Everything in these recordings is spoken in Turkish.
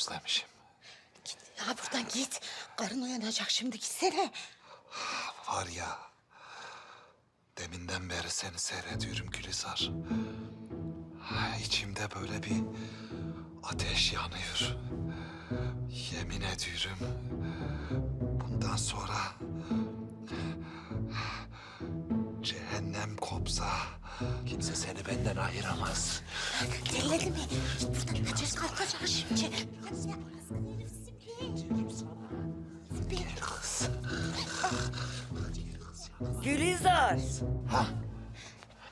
özlemişim. Ya buradan git. Karın uyanacak şimdi gitsene. Var ya, deminden beri seni seyrediyorum Gülizar. İçimde böyle bir ateş yanıyor. Yemin ediyorum, bundan sonra cehennem kopsa kimse seni benden ayıramaz. Delledi mi? Git buradan kaçacağız kalkacak şimdi. Kız. Gülizar.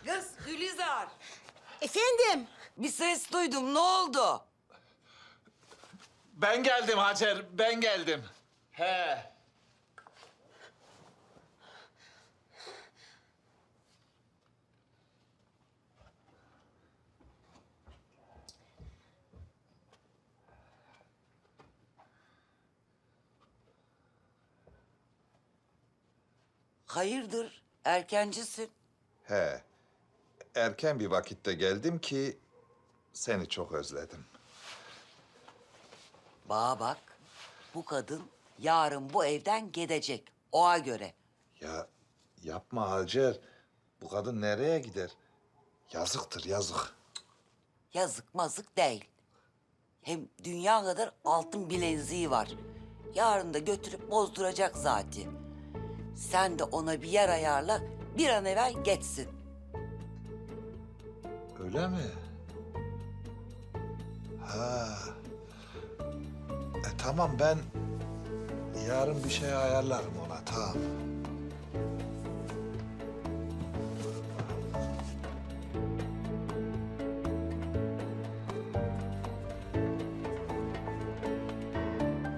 Kız Gülizar. Efendim? Bir ses duydum. Ne oldu? Ben geldim Hacer, ben geldim. He. Hayırdır? Erkencisin. He. Erken bir vakitte geldim ki seni çok özledim. Bana bak. Bu kadın yarın bu evden gidecek. Oğa göre. Ya yapma Hacer. Bu kadın nereye gider? Yazıktır yazık. Yazık mazık değil. Hem dünya kadar altın bileziği var. Yarın da götürüp bozduracak zaten. Sen de ona bir yer ayarla, bir an evvel geçsin. Öyle mi? Ha. E tamam ben yarın bir şey ayarlarım ona tamam.